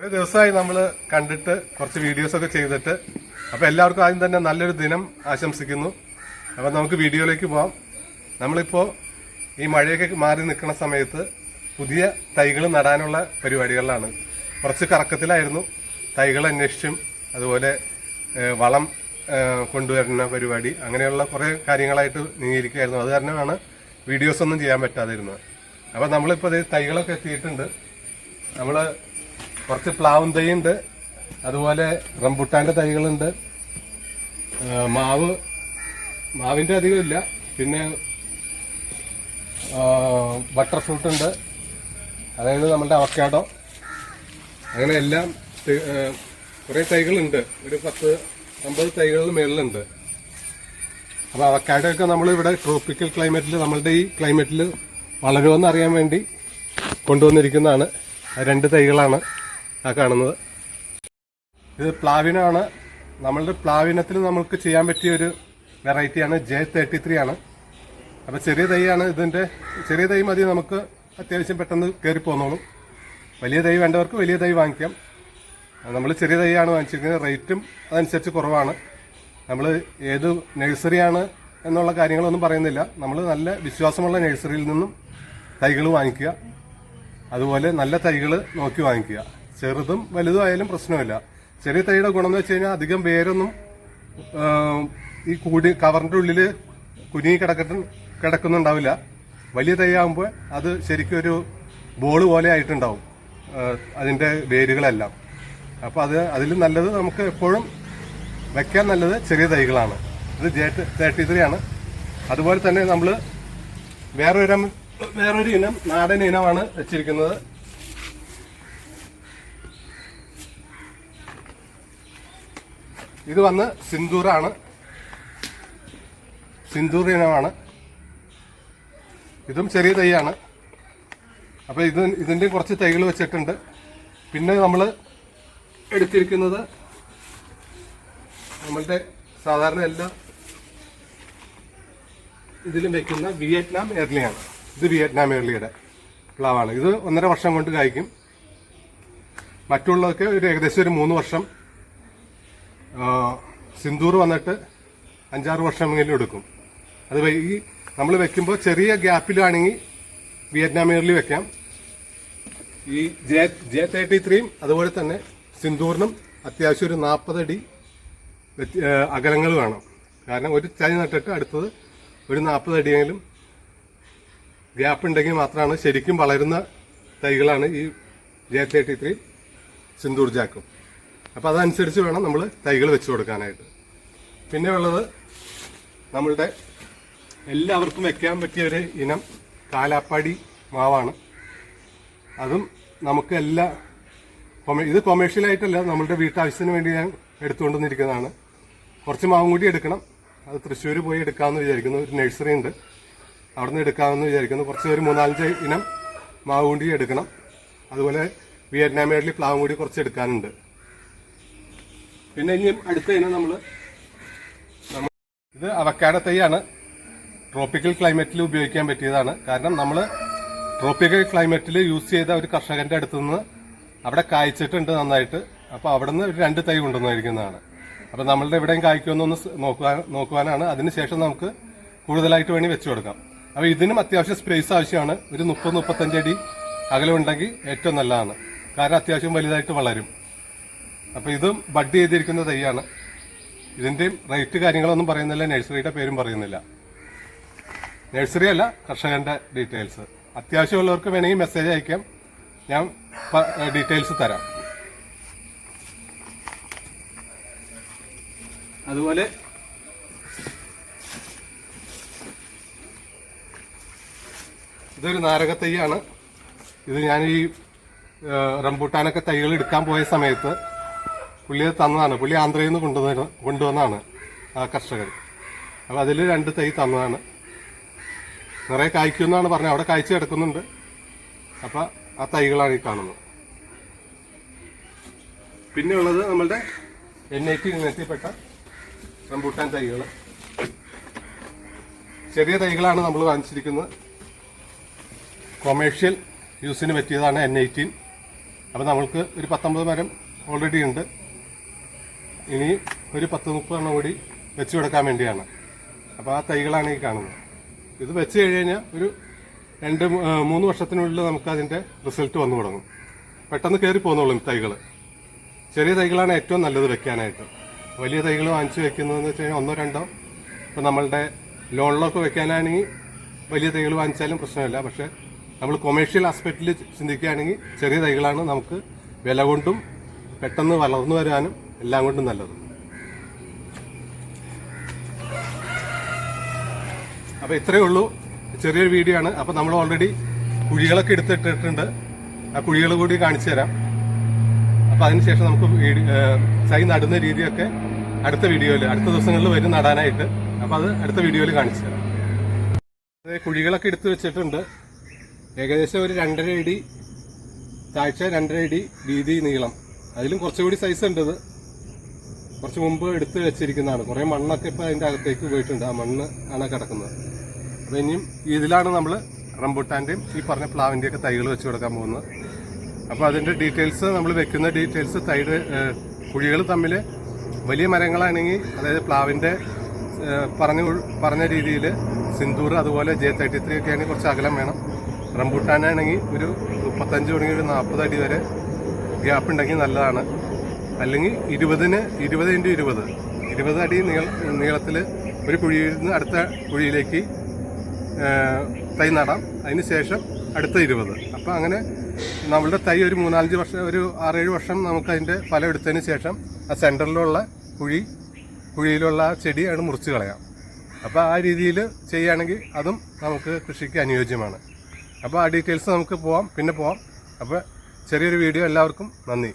ഒരു ദിവസമായി നമ്മൾ കണ്ടിട്ട് കുറച്ച് വീഡിയോസ് ഒക്കെ ചെയ്തിട്ട് അപ്പോൾ എല്ലാവർക്കും ആദ്യം തന്നെ നല്ലൊരു ദിനം ആശംസിക്കുന്നു. അപ്പോൾ നമുക്ക് വീഡിയോയിലേക്ക് പോവാം. നമ്മളിപ്പോൾ ഈ മഴയൊക്കെ മാറി നിൽക്കുന്ന സമയത്ത് പുതിയ തൈകൾ നടാനുള്ള പരിപാടികളിലാണ്. കുറച്ച് കറക്കത്തിലായിരുന്നു. തൈകൾ അന്വേഷിച്ചും അതുപോലെ വളം കൊണ്ടുവരുന്ന പരിപാടി അങ്ങനെയുള്ള കുറേ കാര്യങ്ങളായിട്ട് നീങ്ങിയിരിക്കുകയായിരുന്നു. അത് കാരണമാണ് വീഡിയോസ് ഒന്നും ചെയ്യാൻ പറ്റാതിരുന്നത്. അപ്പം നമ്മളിപ്പോൾ ഇത് തൈകളൊക്കെ എത്തിയിട്ടുണ്ട്. നമ്മൾ കുറച്ച് പ്ലാവും തൈ ഉണ്ട് അതുപോലെ റംബുട്ടാന്റെ തൈകളുണ്ട്. മാവ് മാവിന്റെ അധികം ഇല്ല. പിന്നെ ബട്ടർ ഫ്രൂട്ട് ഉണ്ട്. അതായത് നമ്മുടെ അവക്കാടോ അങ്ങനെ എല്ലാം കുറേ തൈകളുണ്ട്. ഒരു പത്ത് അമ്പത് തൈകളിൽ മേളിലുണ്ട്. അപ്പോൾ അവക്കാടോ ഒക്കെ നമ്മൾ ഇവിടെ ട്രോപ്പിക്കൽ ക്ലൈമറ്റിൽ നമ്മളുടെ ഈ ക്ലൈമറ്റിൽ വളരുമെന്ന് അറിയാൻ വേണ്ടി കൊണ്ടുവന്നിരിക്കുന്നതാണ്. രണ്ട് തൈകളാണ്. ആ കാണുന്നത്. ഇത് പ്ലാവിനാണ്. നമ്മളുടെ പ്ലാവിനത്തിൽ നമുക്ക് ചെയ്യാൻ പറ്റിയ ഒരു വെറൈറ്റിയാണ് ജെ തേർട്ടി ത്രീ ആണ്. അപ്പൊ ചെറിയ തൈയാണ് ഇതിന്റെ ചെറിയ തൈ മതി നമുക്ക് അത്യാവശ്യം പെട്ടെന്ന് കയറി പോന്നോളും. വലിയ തൈ വേണ്ടവർക്ക് വലിയ തൈ വാങ്ങിക്കാം. നമ്മൾ ചെറിയ തൈയാണ് വാങ്ങിച്ചിരിക്കുന്നത്. റേറ്റും അതനുസരിച്ച് കുറവാണ്. നമ്മൾ ഏത് നഴ്സറിയാണ് എന്നുള്ള കാര്യങ്ങളൊന്നും പറയുന്നില്ല. നമ്മൾ നല്ല വിശ്വാസമുള്ള നഴ്സറിയിൽ നിന്നും തൈകൾ വാങ്ങിക്കുക. അതുപോലെ നല്ല തൈകൾ നോക്കി വാങ്ങിക്കുക. ചെറുതും വലുതും ആയാലും പ്രശ്നമില്ല. ചെറിയ തൈയുടെ ഗുണം എന്ന് വെച്ച് കഴിഞ്ഞാൽ അധികം വേരൊന്നും ഈ കൂടി കവറിന്റെ ഉള്ളിൽ കുരുങ്ങി കിടക്കട്ട് കിടക്കുന്നുണ്ടാവില്ല. വലിയ തൈ ആകുമ്പോൾ അത് ശരിക്കും ഒരു ബോൾ പോലെ ആയിട്ടുണ്ടാവും അതിന്റെ വേരുകളെല്ലാം. അപ്പോൾ അത് അതിൽ നല്ലത് നമുക്ക് എപ്പോഴും വെക്കാൻ നല്ലത് ചെറിയ തൈകളാണ്. ഇത് ജെ തേർട്ടി ത്രീ ആണ്. അതുപോലെ തന്നെ നമ്മൾ വേറൊരു വേറൊരു ഇനം നാടൻ ഇനമാണ് വെച്ചിരിക്കുന്നത്. ഇത് വന്ന് സിന്ദൂറാണ്. സിന്ദൂർ ഇനമാണ്. ഇതും ചെറിയ തൈയാണ്. അപ്പോൾ ഇത് ഇതിന്റെ കുറച്ച് തൈകൾ വെച്ചിട്ടുണ്ട്. പിന്നെ നമ്മൾ എടുത്തിരിക്കുന്നത് നമ്മളുടെ സാധാരണ എല്ലാ ഇതിലും വെക്കുന്ന വിയറ്റ്നാം എർലിയാണ്. ഇത് വിയറ്റ്നാം എർലിയുടെ പ്ലാവാണ്. ഇത് ഒന്നര വർഷം കൊണ്ട് കായ്ക്കും. മറ്റുള്ളതൊക്കെ ഒരു ഏകദേശം ഒരു മൂന്ന് വർഷം സിന്ദൂർ വന്നിട്ട് അഞ്ചാറ് വർഷമെങ്കിലും എടുക്കും. അത് ഈ നമ്മൾ വെക്കുമ്പോൾ ചെറിയ ഗ്യാപ്പിലാണെങ്കിൽ വിയറ്റ്നാം വെക്കാം. ഈ ജെ ജെ തേർട്ടി ത്രീയും അതുപോലെ തന്നെ സിന്ദൂറിനും അത്യാവശ്യം ഒരു നാൽപ്പതടി അകലങ്ങൾ വേണം. കാരണം ഒരു തൈ നട്ടിട്ട് അടുത്തത് ഒരു നാൽപ്പത് അടിയെങ്കിലും ഗ്യാപ്പ് ഉണ്ടെങ്കിൽ മാത്രമാണ് ശരിക്കും വളരുന്ന തൈകളാണ് ഈ ജെ തേർട്ടി ത്രീ സിന്ദൂർ ജാക്കും. അപ്പം അതനുസരിച്ച് വേണം നമ്മൾ തൈകൾ വെച്ച് കൊടുക്കാനായിട്ട്. പിന്നെ ഉള്ളത് നമ്മളുടെ എല്ലാവർക്കും വെക്കാൻ പറ്റിയ ഒരു ഇനം കാലാപ്പാടി മാവാണ്. അതും നമുക്ക് എല്ലാ ഇത് കൊമേഴ്ഷ്യലായിട്ടല്ല നമ്മളുടെ വീട്ടാവശ്യത്തിന് വേണ്ടി ഞാൻ എടുത്തുകൊണ്ടുവന്നിരിക്കുന്നതാണ്. കുറച്ച് മാവും കൂടി എടുക്കണം. അത് തൃശ്ശൂർ പോയി എടുക്കാമെന്ന് വിചാരിക്കുന്നു. ഒരു നഴ്സറി ഉണ്ട്. അവിടെ നിന്ന് എടുക്കാമെന്ന് വിചാരിക്കുന്നു. കുറച്ച് ഒരു മൂന്നാലഞ്ച് ഇനം മാവ് കൂടി എടുക്കണം. അതുപോലെ വിയറ്റ്നാമേഡിൽ പ്ലാവും കൂടി കുറച്ച് എടുക്കാനുണ്ട്. പിന്നെ ഇനി അടുത്ത നമ്മൾ ഇത് അവക്കാട തൈയാണ്. ട്രോപ്പിക്കൽ ക്ലൈമറ്റിൽ ഉപയോഗിക്കാൻ പറ്റിയതാണ്. കാരണം നമ്മൾ ട്രോപ്പിക്കൽ ക്ലൈമറ്റിൽ യൂസ് ചെയ്ത ഒരു കർഷകന്റെ അടുത്ത് നിന്ന് അവിടെ കായ്ച്ചിട്ടുണ്ട് നന്നായിട്ട്. അപ്പോൾ അവിടെ നിന്ന് രണ്ട് തൈ കൊണ്ടുവന്നിരിക്കുന്നതാണ് അപ്പോൾ നമ്മളുടെ എവിടെയും കായ്ക്കുമെന്നൊന്ന് നോക്കുവാൻ നോക്കുവാനാണ്. അതിനുശേഷം നമുക്ക് കൂടുതലായിട്ട് വേണി വെച്ചു കൊടുക്കാം. അപ്പോൾ ഇതിനും അത്യാവശ്യം സ്പേസ് ആവശ്യമാണ്. ഒരു മുപ്പത് മുപ്പത്തഞ്ച് അടി അകലമുണ്ടെങ്കിൽ ഏറ്റവും നല്ലതാണ്. കാരണം അത്യാവശ്യം വലുതായിട്ട് വളരും. അപ്പോൾ ഇതും ബഡ് ചെയ്തിരിക്കുന്ന തൈയാണ്. ഇതിന്റെയും റേറ്റ് കാര്യങ്ങളൊന്നും പറയുന്നില്ല നഴ്സറിയുടെ പേരും പറയുന്നില്ല. നഴ്സറി അല്ല കർഷകന്റെ ഡീറ്റെയിൽസ് അത്യാവശ്യമുള്ളവർക്ക് വേണമെങ്കിൽ മെസ്സേജ് അയക്കാം. ഞാൻ ഡീറ്റെയിൽസ് തരാം. അതുപോലെ ഇതൊരു നാരക തൈയാണ്. ഇത് ഞാൻ ഈ റംബൂട്ടാനൊക്കെ തൈകൾ എടുക്കാൻ പോയ സമയത്ത് പുള്ളി അത് തന്നതാണ്. പുള്ളി ആന്ധ്രയിൽ നിന്ന് കൊണ്ടുവന്ന കൊണ്ടുവന്നാണ് ആ കർഷകർ. അപ്പോൾ അതിൽ രണ്ട് തൈ തന്നതാണ്. നിറയെ കായ്ക്കുമെന്നാണ് പറഞ്ഞത്. അവിടെ കായ്ച്ചു കിടക്കുന്നുണ്ട്. അപ്പോൾ ആ തൈകളാണ് ഈ കാണുന്നത്. പിന്നെ ഉള്ളത് നമ്മളുടെ എൻ ഐ ടി ഇനത്തിൽപ്പെട്ട റംബൂട്ടാൻ തൈകൾ ചെറിയ തൈകളാണ് നമ്മൾ വാങ്ങിച്ചിരിക്കുന്നത്. കൊമേഴ്ഷ്യൽ യൂസിന് പറ്റിയതാണ് എൻ എയ്റ്റീൻ. അപ്പോൾ നമ്മൾക്ക് ഒരു പത്തൊമ്പത് മരം ഓൾറെഡി ഉണ്ട്. ഇനി ഒരു പത്ത് മുപ്പതെണ്ണം കൂടി വെച്ച് കൊടുക്കാൻ വേണ്ടിയാണ്. അപ്പോൾ ആ തൈകളാണ് ഈ കാണുന്നത്. ഇത് വെച്ച് കഴിഞ്ഞാൽ ഒരു രണ്ട് മൂന്ന് വർഷത്തിനുള്ളിൽ നമുക്ക് അതിന്റെ റിസൾട്ട് വന്നു തുടങ്ങും. പെട്ടെന്ന് കയറി പോകുന്നുള്ളൂ തൈകൾ ചെറിയ തൈകളാണ് ഏറ്റവും നല്ലത് വെക്കാനായിട്ട്. വലിയ തൈകൾ വാങ്ങിച്ച് വെക്കുന്നതെന്ന് വെച്ച് കഴിഞ്ഞാൽ ഒന്നോ രണ്ടോ ഇപ്പം നമ്മളുടെ ലോണിലൊക്കെ വെക്കാനാണെങ്കിൽ വലിയ തൈകൾ വാങ്ങിച്ചാലും പ്രശ്നമില്ല. പക്ഷേ നമ്മൾ കൊമേഴ്ഷ്യൽ ആസ്പെക്റ്റിൽ ചിന്തിക്കുകയാണെങ്കിൽ ചെറിയ തൈകളാണ് നമുക്ക് വില കൊണ്ടും പെട്ടെന്ന് വളർന്നു വരാനും എല്ലാം കൊണ്ടും നല്ലത്. അപ്പോൾ ഇത്രയേ ഉള്ളൂ. ചെറിയൊരു വീഡിയോ ആണ്. അപ്പോൾ നമ്മൾ ഓൾറെഡി കുഴികളൊക്കെ എടുത്തിട്ടിട്ടുണ്ട്. ആ കുഴികൾ കൂടി കാണിച്ചു തരാം. അപ്പോൾ അതിനുശേഷം നമുക്ക് സൈ നടുന്ന രീതിയൊക്കെ അടുത്ത വീഡിയോയിൽ അടുത്ത ദിവസങ്ങളിൽ വരും നടാനായിട്ട്. അപ്പോൾ അത് അടുത്ത വീഡിയോയിൽ കാണിച്ചു തരാം. കുഴികളൊക്കെ എടുത്ത് വെച്ചിട്ടുണ്ട്. ഏകദേശം ഒരു രണ്ടര അടി താഴ്ച രണ്ടര അടി വീതി നീളം. അതിലും കുറച്ചുകൂടി സൈസ് ഉണ്ട് കുറച്ച് മുമ്പ് എടുത്ത് വെച്ചിരിക്കുന്നതാണ്. കുറേ മണ്ണൊക്കെ ഇപ്പോൾ അതിന്റെ അകത്തേക്ക് പോയിട്ടുണ്ട്. ആ മണ്ണ് ആണ് കിടക്കുന്നത്. അപ്പോൾ ഇനിയും ഇതിലാണ് നമ്മൾ റംബുട്ടാന്റെയും ഈ പറഞ്ഞ പ്ലാവിന്റെയൊക്കെ തൈകൾ വെച്ച് കൊടുക്കാൻ പോകുന്നത്. അപ്പോൾ അതിന്റെ ഡീറ്റെയിൽസ് നമ്മൾ വെക്കുന്ന ഡീറ്റെയിൽസ് തൈഡ് കുഴികൾ തമ്മിൽ വലിയ മരങ്ങളാണെങ്കിൽ അതായത് പ്ലാവിന്റെ പറഞ്ഞു പറഞ്ഞ രീതിയിൽ സിന്ദൂർ അതുപോലെ ജെ തേർട്ടി ത്രീ ഒക്കെ ആണെങ്കിൽ കുറച്ച് അകലം വേണം. റംബൂട്ടാനാണെങ്കിൽ ഒരു മുപ്പത്തഞ്ച് തുടങ്ങി ഒരു നാൽപ്പത് അടി വരെ ഗ്യാപ്പ് ഉണ്ടെങ്കിൽ നല്ലതാണ്. അല്ലെങ്കിൽ ഇരുപതിന് ഇരുപത് ഇന്റു ഇരുപത്. ഇരുപത് അടി നീള നീളത്തിൽ ഒരു കുഴിയിൽ നിന്ന് അടുത്ത കുഴിയിലേക്ക് തൈ നടാം. അതിന് ശേഷം അടുത്ത ഇരുപത്. അപ്പോൾ അങ്ങനെ നമ്മളുടെ തൈ ഒരു മൂന്നാലഞ്ച് വർഷം ഒരു ആറേഴ് വർഷം നമുക്ക് അതിന്റെ ഫലം എടുത്തതിന് ശേഷം ആ സെന്ററിലുള്ള കുഴി കുഴിയിലുള്ള ആ ചെടി ആണ് മുറിച്ച് കളയാം. അപ്പോൾ ആ രീതിയിൽ ചെയ്യുകയാണെങ്കിൽ അതും നമുക്ക് കൃഷിക്ക് അനുയോജ്യമാണ്. അപ്പോൾ ആ ഡീറ്റെയിൽസ് നമുക്ക് പോവാം. പിന്നെ പോവാം. അപ്പോൾ ചെറിയൊരു വീഡിയോ. എല്ലാവർക്കും നന്ദി.